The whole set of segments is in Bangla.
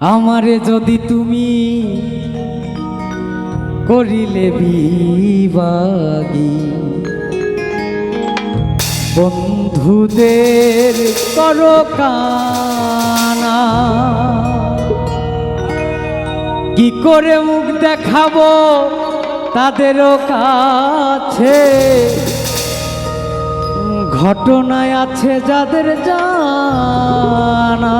আমারে যদি তুমি করিলে বিবাগী। বন্ধুদের করো কানা কি করে মুখ দেখাবো তাদেরও কাছে? ঘটনায় আছে যাদের জানা।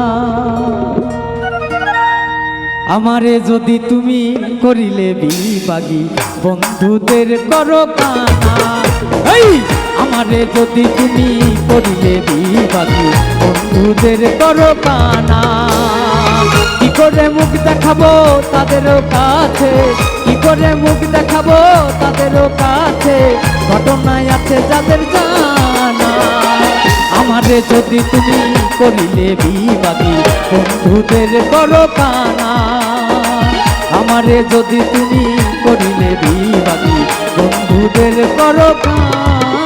আমারে যদি তুমি করিলে বিবাগী বন্ধুদের করো এই আমারে যদি তুমি করিলে বিবাগী বন্ধুদের করো কানা। কি করে মুখ দেখাবো তাদেরও কাছে? কি করে মুখ দেখাবো তাদেরও কাছে? ঘটনায় আছে যাদের জানা। আমারে যদি তুমি করিলে বিবাদী বন্ধুদের করো কানা। আমারে যদি তুমি করিলে বিবাদী বন্ধুদের করো কানা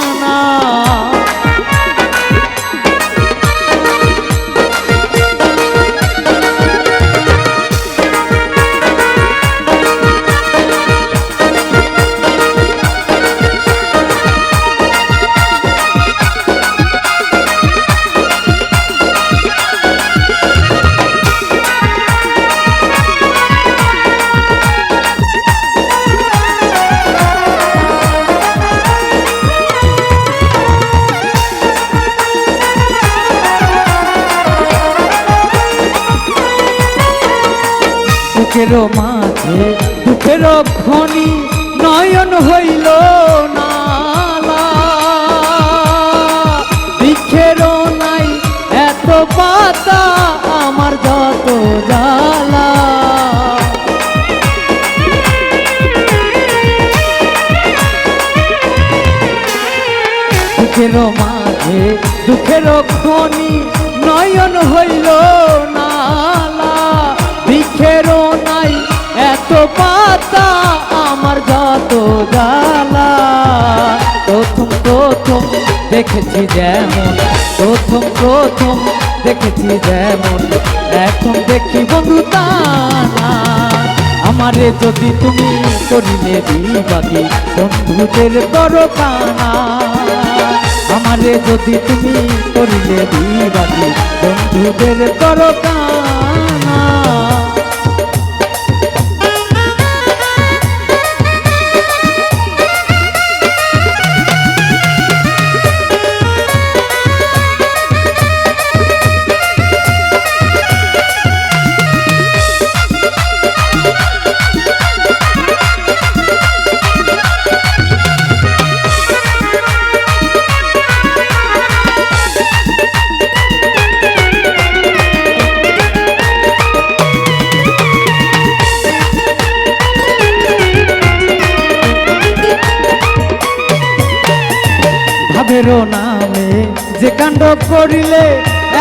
বুকেরও মাঝে, দুঃখেরও খনি নয়ন হইল নালা। বৃক্ষেরও নাই এত পাতা আমার যত জ্বালা। দুঃখেরও মাঝে, দুঃখেরও খনি নয়ন হইল দেখেছি যেমন, প্রথম প্রথম দেখেছি যেমন, এখন দেখি বন্ধু তা আমারে যদি তুমি করিলে বিবাদি বন্ধুদের করো কানা আমারে যদি তুমি করিলে বিবাদি বন্ধুদের করো কানা কাণ্ড করিলে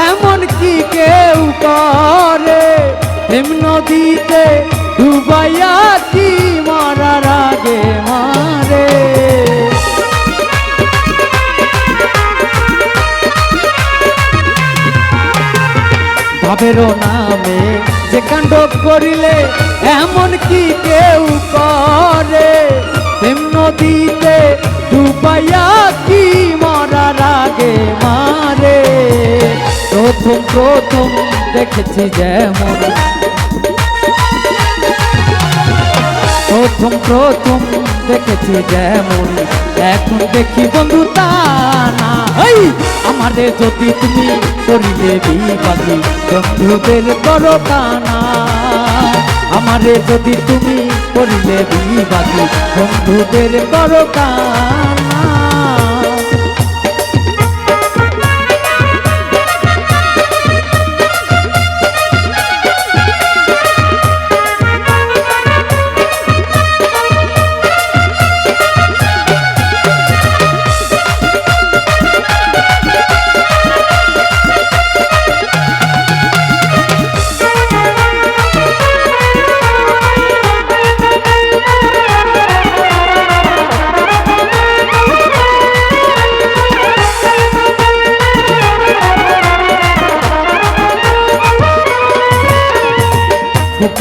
এমন কি কেউ করে? প্রেম নদীতে ডুবাইয়া কি মারার আগে মারে? ভাবেরও নামে যে কাণ্ড করিলে এমন কি কেউ করে? প্রেম নদীতে ডুবাইয়া প্রথম প্রথম দেখেছি যেমন। প্রথম প্রথম দেখেছি যেমন। এখন দেখি বন্ধু তা না। আমাদের যদি তুমি করিলে বিবাদী বন্ধুদের করো কানা আমারে যদি তুমি করিলে বিবাদী বন্ধুদের করো কানা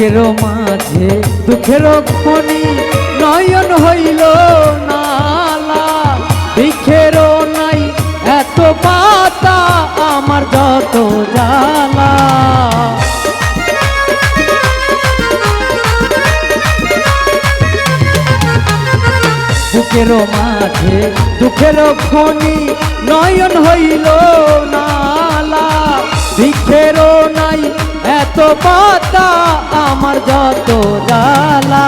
বুকের মাঝে, দুঃখের খনি নয়ন হইল নালা। দুঃখের নাই এত পাতা আমার যত জালা বুকের মাঝে, দুঃখের খনি নয়ন হইল নালা। দুঃখের নাই এত পাতা আমার যত জ্বালা,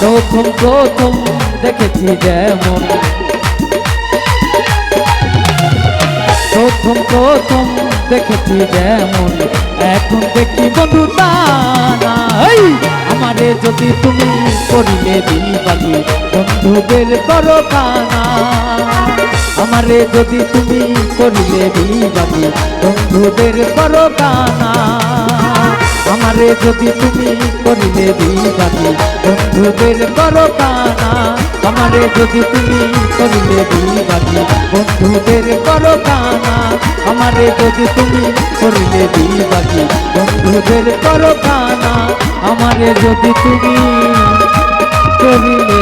প্রথম প্রথম দেখেছি যেমন। প্রথম প্রথম দেখেছি যেমন, এখন দেখি বন্ধু তা আমারে যদি তুমি করিলে দিবালি বন্ধুদের করো কানা আমারে যদি তুমি করিলে দিবালি বন্ধুদের করো কানা আমারে যদি তুমি করিলে দিবালি বন্ধুদের করো কানা আমারে যদি তুমি করিলে দিবালি বন্ধুদের করো কানা আমারে যদি তুমি করিলে দিবালি বন্ধুদের করো কানা আমারে যদি তুমি করিলে